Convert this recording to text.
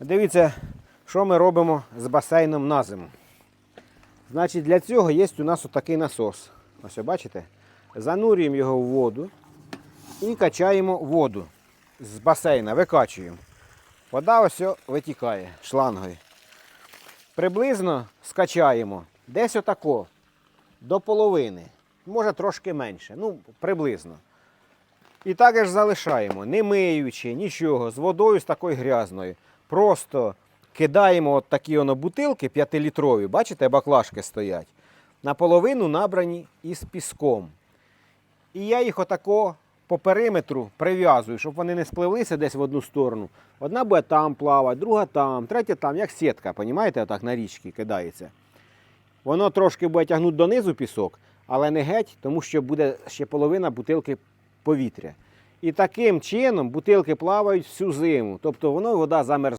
Дивіться, що ми робимо з басейном на зиму. Значить, для цього є у нас отакий насос. Ось бачите? Занурюємо його в воду і качаємо воду з басейна, викачуємо. Вода ось витікає шлангою. Приблизно скачаємо десь отако, до половини. Може трошки менше. Ну, приблизно. І так ж залишаємо, не миючи нічого, з водою з такою грязною. Просто кидаємо от такі воно бутилки 5-літрові, бачите, баклажки стоять. Наполовину набрані із піском. І я їх отако по периметру прив'язую, щоб вони не спливлися десь в одну сторону. Одна буде там плавати, друга там, третя там, як сітка, понімаєте, отак на річці кидається. Воно трошки буде тягнути донизу пісок, але не геть, тому що буде ще половина бутилки повітря. І таким чином бутилки плавають всю зиму. Тобто воно вода замерзає.